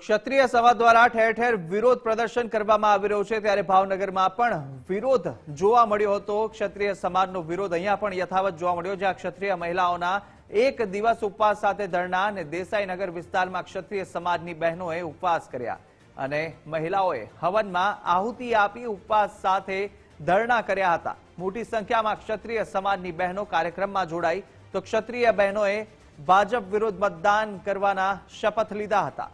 ક્ષત્રિય સભા દ્વારા ઠેર ઠેર વિરોધ પ્રદર્શન કરવામાં આવી રહ્યું છે. ત્યારે ભાવનગરમાં પણ વિરોધ જોવા મળ્યો હતો. ક્ષત્રિય સમાજનો વિરોધ અહીંયા પણ યથાવત જોવા મળ્યો, જ્યાં ક્ષત્રિય મહિલાઓના એક દિવસ ઉપવાસ સાથે ધરણા અને દેસાઈનગર વિસ્તારમાં ક્ષત્રિય સમાજની બહેનોએ ઉપવાસ કર્યા અને મહિલાઓએ હવનમાં આહુતિ આપી ઉપવાસ સાથે ધરણા કર્યા હતા. મોટી સંખ્યામાં ક્ષત્રિય સમાજની બહેનો કાર્યક્રમમાં જોડાઈ તો ક્ષત્રિય બહેનોએ ભાજપ વિરુદ્ધ મતદાન કરવાના શપથ લીધા હતા.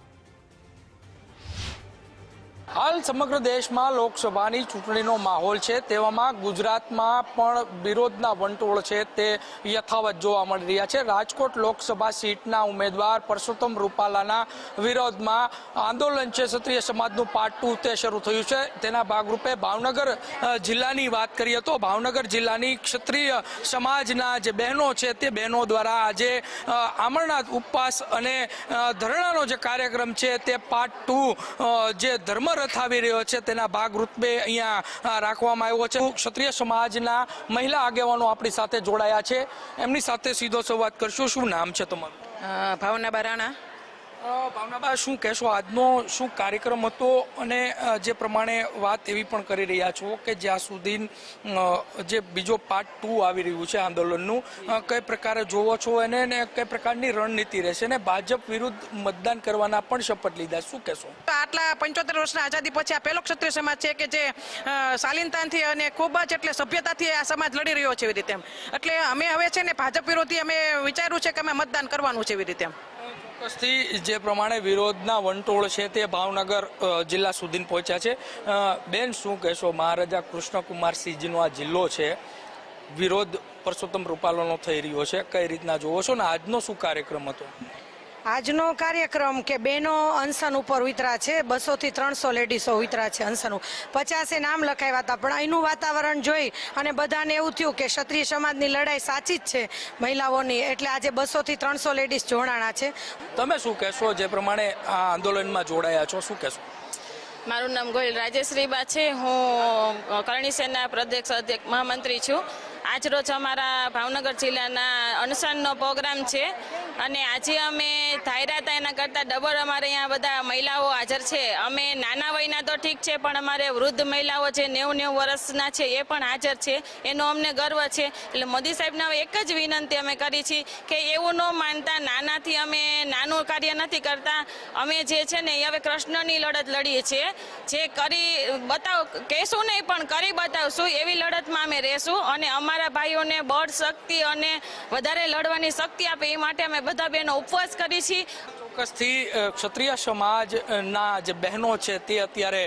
હાલ સમગ્ર દેશમાં લોકસભાની ચૂંટણીનો માહોલ છે. તેવામાં ગુજરાતમાં પણ વિરોધના વંટોળ છે. તે યથાવત જોવા મળી રહ્યા છે. રાજકોટ લોકસભા સીટના ઉમેદવાર પરસોત્તમ રૂપાલાના વિરોધમાં આંદોલન છે. ક્ષત્રિય સમાજનું પાર્ટ ટુ તે શરૂ થયું છે. તેના ભાગરૂપે ભાવનગર જિલ્લાની વાત કરીએ તો ભાવનગર જિલ્લાની ક્ષત્રિય સમાજના જે બહેનો છે તે બહેનો દ્વારા આજે આમરનાથ ઉપવાસ અને ધરણાનો જે કાર્યક્રમ છે તે પાર્ટ ટુ જે ધર્મરથ આવી રહ્યો છે, તેના ભાગરૂપે અહીંયા રાખવામાં આવ્યો છે. ક્ષત્રિય સમાજના મહિલા આગેવાનો આપણી સાથે જોડાયા છે. એમની સાથે સીધો સંવાદ કરશું. શું નામ છે તમારું? ભાવના બારાણા ભાવનાબા શું કહેશો આજનો શું કાર્યક્રમ હતો અને જે પ્રમાણે વાત એવી પણ કરી રહ્યા છો કે જ્યાં સુધી જે બીજો પાર્ટ ટુ આવી રહ્યું છે આંદોલનનું કઈ પ્રકારે જોવો છો એને ને કઈ પ્રકારની રણનીતિ રહેશે ને ભાજપ વિરુદ્ધ મતદાન કરવાના પણ શપથ લીધા શું કહેશો આટલા પંચોતેર વર્ષના આઝાદી પછી આ પહેલો ક્ષત્રિય સમાજ છે કે જે શાલીનતાથી અને ખૂબ જ એટલે સભ્યતાથી આ સમાજ લડી રહ્યો છે એવી રીતે. એટલે અમે હવે છે ને ભાજપ વિરોધી અમે વિચાર્યું છે કે અમે મતદાન કરવાનું છે એવી રીતે. ચોક્કસથી જે પ્રમાણે વિરોધના વંટોળ છે તે ભાવનગર જિલ્લા સુધી પહોંચ્યા છે. બેન, શું કહેશો? મહારાજા કૃષ્ણકુમારસિંહજીનો આ જિલ્લો છે. વિરોધ પરસોત્તમ રૂપાલાનો થઈ રહ્યો છે. કઈ રીતના જોવો છો? ને આજનો શું કાર્યક્રમ હતો? આજનો કાર્યક્રમ કે બેનો અનશન ઉપર ઉતરા છે. બસો થી ત્રણસો લેડીસો ઉતરા છે અનશન. પચાસે નામ લખાવ્યા હતા પણ અહીંનું વાતાવરણ જોઈ અને બધાને એવું થયું કે ક્ષત્રિય સમાજની લડાઈ સાચી જ છે મહિલાઓની. એટલે આજે બસો થી ત્રણસો લેડીઝ જોડાણા છે. તમે શું કહેશો? જે પ્રમાણે આ આંદોલનમાં જોડાયા છો શું કહેશો? મારું નામ ગોયલ રાજેશ્રીબા છે. હું કરણી સેના પ્રદેશ અધ્યક્ષ મહામંત્રી છું. આજરોજ અમારા ભાવનગર જિલ્લાના અનશનનો પ્રોગ્રામ છે. અને આજે અમે ધાયરા હતા એના કરતાં ડબલ અમારે અહીંયા બધા મહિલાઓ હાજર છે. અમે નાના વયના તો ઠીક છે, પણ અમારે વૃદ્ધ મહિલાઓ જે નેવું નેવું વર્ષના છે, એ પણ હાજર છે. એનો અમને ગર્વ છે. એટલે મોદી સાહેબને એક જ વિનંતી અમે કરી છે કે એવું ન માનતા, નાનાથી અમે નાનું કાર્ય નથી કરતા. અમે જે છે ને હવે કૃષ્ણની લડત લડીએ છીએ. જે કરી, બતાવ, કહેશું નહીં, પણ કરી બતાવશું. એવી લડતમાં અમે રહેશું અને અમારા ભાઈઓને બળ, શક્તિ અને વધારે લડવાની શક્તિ આપે એ માટે અમે બધા બહેનો ઉપવાસ કરી છીએ. ચોક્કસથી ક્ષત્રિય સમાજના જે બહેનો છે તે અત્યારે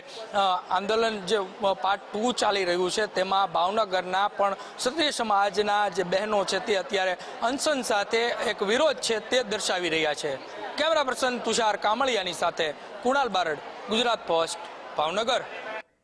આંદોલન જે પાર્ટ ટુ ચાલી રહ્યું છે તેમાં ભાવનગરના પણ ક્ષત્રિય સમાજના જે બહેનો છે તે અત્યારે અનશન સાથે એક વિરોધ છે તે દર્શાવી રહ્યા છે. કેમેરા પર્સન તુષાર કામળિયાની સાથે કુણાલ બારડ, ગુજરાત પોસ્ટ, ભાવનગર.